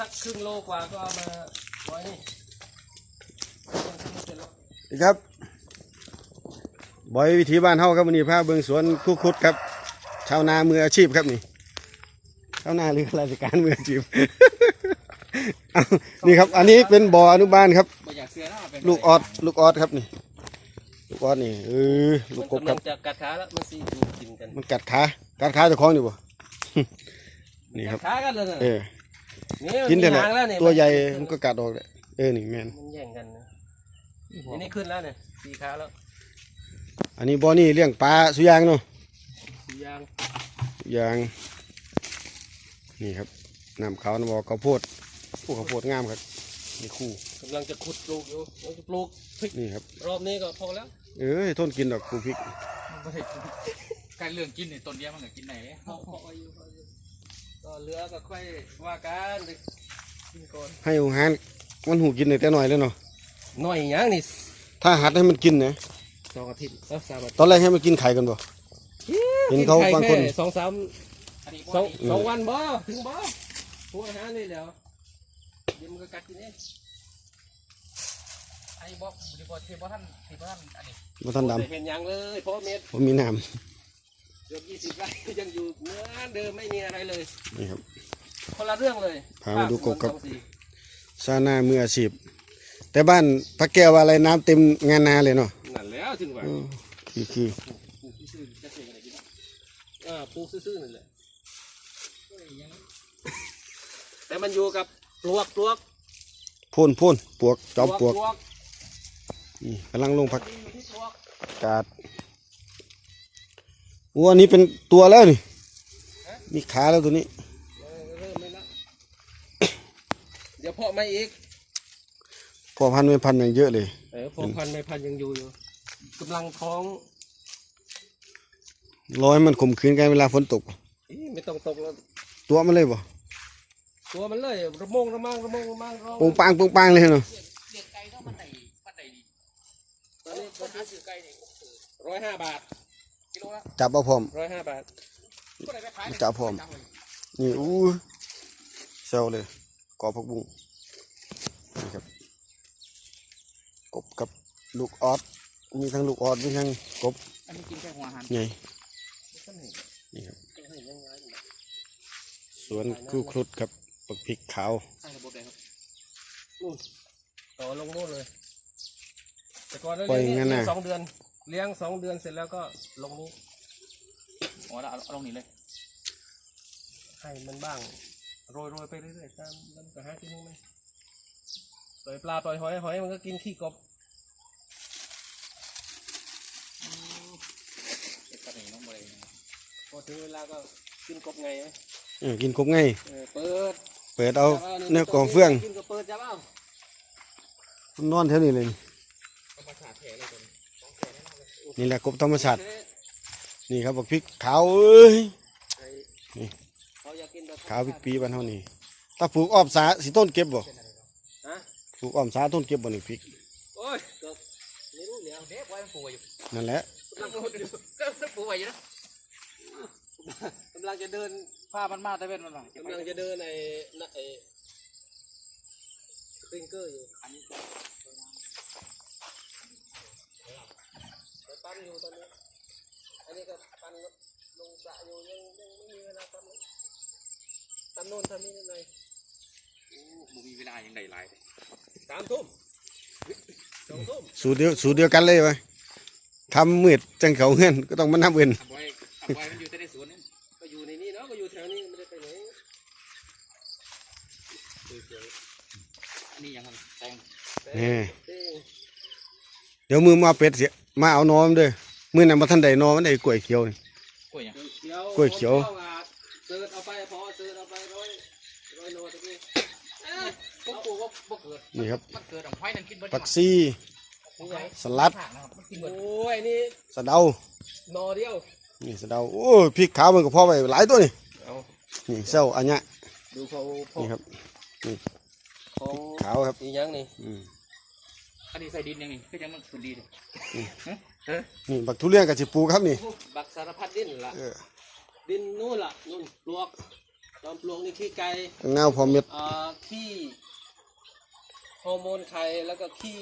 สักครึ่งโลกว่าก็เอามาไว้นี่ทำไม่เสร็จหรอกดีครับบอยวิถีบ้านเฮาครับวันนี้พาเบิ่งสวนคุกคุดครับ ชาวนามืออาชีพครับนี่ชาวนาหรือข้าราชการมืออาชีพ เอานี่ครับ อันนี้เป็นบ่ออนุบาลครับ บ่อยากเสือแล้วเป็นลูกออดลูกออดครับนี่ ลูกออดนี่เออลูกกบคกำลัรับงจะกัดขาแล้วมันซีดูกินกันมันกัดขากัดขาเจะคล้าของอยู่บ่ นี่ครับ กัดขากันเลยนะเออนี่ กินมัแต่มีละหางแล้วเนี่ยตัวใหญ่มันก็กัดออกเลยเออนี่แมนมันแย่งกันนะอันนี้ขึ้นแล้วเนี่ยสี่ขาแล้ว อันนี้บ่อนี่เลี้ยงปลาสุยางเนาะสี่ยางสุยาง นี่ครับน้ำขาวน้ำบ่อข้าวโพดพวกข้าวโพดงามครับนี่คู่กำลังจะขุดปลูกอยู่เราจะปลูกพริกนี่ครับ รอบนี้ก็พอแล้ว เอ้ยทนกินดอกกูพริกการเรื่องกินเนี่ยต้นเดียวมันก็กินไหนพอพออยู่พออยู่ ก็เหลือก็ค่อยว่ากันไปกินก่อนให้อาหารมันหูกินหน่อยแต่หน่อยแล้วเนาะหน่อยอย่างนี่ถ้าหัดให้มันกินนะสองอาทิตย์แล้วสามอาทิตย์ตอนแรกให้มันกินไข่กันบ่ เห็นเขากิไข่บางคนแสองสามอันนี้สองอืมสองวันบ่ถึงบ่หัวอาหารนี่แหล้วเดี๋ยวมันก็กัดกินเองไอ้บอกดีกว่าที่บ่ท่านที่บ่ท่านอันนี้บ่ทันดไม่เห็นหยังเลยเพราะเม็ดำผมมีน้ เกือบยี่สิบไร่ยังอยู่เหมือนเดิมไม่มีอะไรเลยำนี่ครับ คนละเรื่องเลยพามาดูกบครับสองสี่ซานามืออาชีพแต่บ้านพระแก้วว่าอะไรน้ำเต็มงานนาเลยเนาะนั่นแล้วถึงว่าเออคือคือปลูกซื่อๆจะเสกอะไรกินอ่าปลูกซื่อๆนั่นแหละแต่มันอยู่กับปลวกปลวกพ่นพ่นปวกจอมปวกปลวกนี่กำลังลงผักอยู่ที่ปลวก กาด โอ้อันนี้เป็นตัวแล้วนี่ มีขาแล้วตัวนี้เออเริ่มไม่ละเดี๋ยวเพาะไม่อีกพอพันไม่พันอย่างเยอะเลย เออพอพันไม่พันยังอยู่อยู่กำลังท้องร้อยมันข่มขืนกันเวลาฝนตก อีไม่ต้องตกแล้ว ตัวมันเลยบ่ตัวมันเลยระมงระมังระมงระมังร้องปงปางปงปางเลยเนาะเด็กไก่ต้องมันไหนมันไหนดีตอนนี้คนหาซื้อไก่นี่ร้อยห้าบาท กิโลละจับเอาพร้อมร้อยห้าบาทก็ได้ไปขายจับพร้อมนี่อู้เซลเลยกอผักบุ้งนี่ครับกบกับลูกออดมีทั้งลูกออดมีทั้งกบอันนี้กินแค่หัวหันใหญ่ก็เห็นนี่ครับก็เห็นยังไงอยู่สวนคู่ครุฑครับปักพริกขาวใช่ระบบใดครับนู่นต่อลงนู่นเลยแต่ก่อนเราปล่อยเลี้ยงงั้นเลี้ยน่ะงสองเดือน เลี้ยงสองเดือนเสร็จแล้วก็ลงนี้อ๋อแล้วเอาลงนี่เลย ให้มันบ้างโรยโรยๆไปเรื่อยๆตามมันก็หากินไหมปล่อยปลาปล่อยหอยหอยมันก็กินขี้กบเด็กกระดิ่งน้องบริพอถึงเวลาก็กินกบไงไหมเออกินกบไงเออเปิดเปิดเอาจับนี่เนื้อกองเฟืองกินก็เปิดจับเอา นอนแถวนี้เลยธรรมชาติแท้เลยคน นี่แหละกบธรรมชาตินี่ครับปักพริกขาวเอ้ยไอ้นี่เขาอยากกินแบบขาวพริกปีบ้านเฮานี่ถ้าปลูกอ้อมสาสิต้นเก็บบ่ฮะปลูกอ้อมสาต้นเก็บบ่นี่พริกโอ้ยเกือบไม่รู้แล้วเด็กไว้มันป่วยอยู่นั่นแหละกำลังก็ป่วยอยู่นะกำลังจะเดินผ้ามันมาแต่เว้นมันหลังกำลังจะเดินไอ้น่ะไอ้สปริงเกอร์อยู่ อันนี้ ไปปั้นอยู่ตอนนี้ อันนี้ก็ปั้นลงสระ อยู่ยังยังไม่มีเวลาปั้นเลยทำโน่นทำนี่ยังไงมูมีเวลาอย่างใดหลายเลยสามทุ่มสองทุ่มสูตรเดียวสูตรเดียวกันเลยไปทำมืดจังเขาเงินก็ต้องมานับเงินทำไว้ทำไว้มันอยู่แต่ในสวนนี่ก็อยู่ในนี้เนาะก็อยู่แถวนี้ไม่ได้ไปไหนอันนี้ยังไงแตงแต่นี่เต้งเดี๋ยวมือมาเป็ดเสียมาเอานอมเด้อมือนั้นมาท่านใดนอมันได้กล้วยเขียวนี่กล้วยยังเขียว กล้วยเขียวพออาเสิร์ชเอาไปพอเสิร์ชเอาไปร้อยร้อยโลตะกี้ผมปลูกว่าบ่เกิดนี่ครับมันเกิดของไฟนั่นกินเบิดผักซี่นี่ไงสลัดผักนะครับมันกินเบิดโอ้ยนี่สะเดาหนอเดียวนี่สะเดาโอ้ยพริกขาวมันก็พอไปหลายตัวนี่เอานี่เศร้าอันเนี้ยดูเขาเขานี่ครับของขาวครับอีหยังนี่ อันนี้ใส่ดินยังนี่ก็ยังมันสุดดีเลยนี่บักทุเรียนกับจิปูครับนี่ บักสารพัดดินล่ะดินนู่นล่ะนู่นปลวกจอมปลวกนี่ขี้ไก่เงาพอเม็ดขี้ฮอร์โมนไข่แล้วก็ขี้